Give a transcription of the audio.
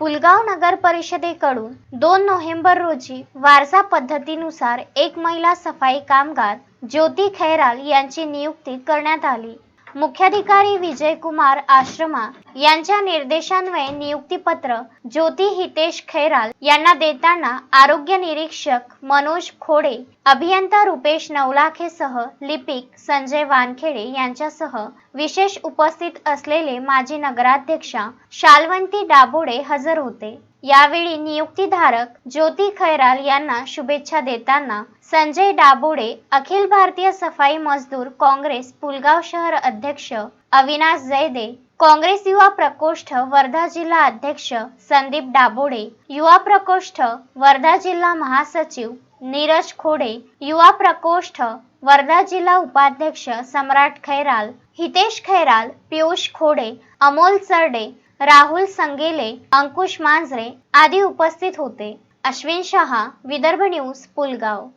पुलगाव नगर परिषदेकडून दोन नोव्हेंबर रोजी वारसा पद्धतीनुसार एक महिला सफाई कामगार ज्योती खैराल यांची नियुक्ती करण्यात आली. मुख्याधिकारी विजय कुमार आश्रमा यांच्या निर्देशान्वये नियुक्तीपत्र ज्योती हितेश खैराल यांना देताना आरोग्य निरीक्षक मनोज खोडे अभियंता रुपेश नवलाखेसह लिपिक संजय वानखेडे यांच्यासह विशेष उपस्थित असलेले माजी नगराध्यक्षा शालवंती डाबोडे हजर होते. यावेळी नियुक्तीधारक ज्योती खैराल यांना शुभेच्छा देताना संजय डाबोडे अखिल भारतीय सफाई मजदूर काँग्रेस पुलगाव शहर अध्यक्ष अविनाश जयदे काँग्रेस युवा प्रकोष्ठ वर्धा जिल्हा अध्यक्ष संदीप डाबोडे युवा प्रकोष्ठ वर्धा जिल्हा महासचिव नीरज खोडे युवा प्रकोष्ठ वर्धा जिल्हा उपाध्यक्ष सम्राट खैराल हितेश खैराल पियुष खोडे अमोल चरडे राहुल संगेले अंकुश मांजरे आदी उपस्थित होते. अश्विन शहा विदर्भ न्यूज पुलगाव.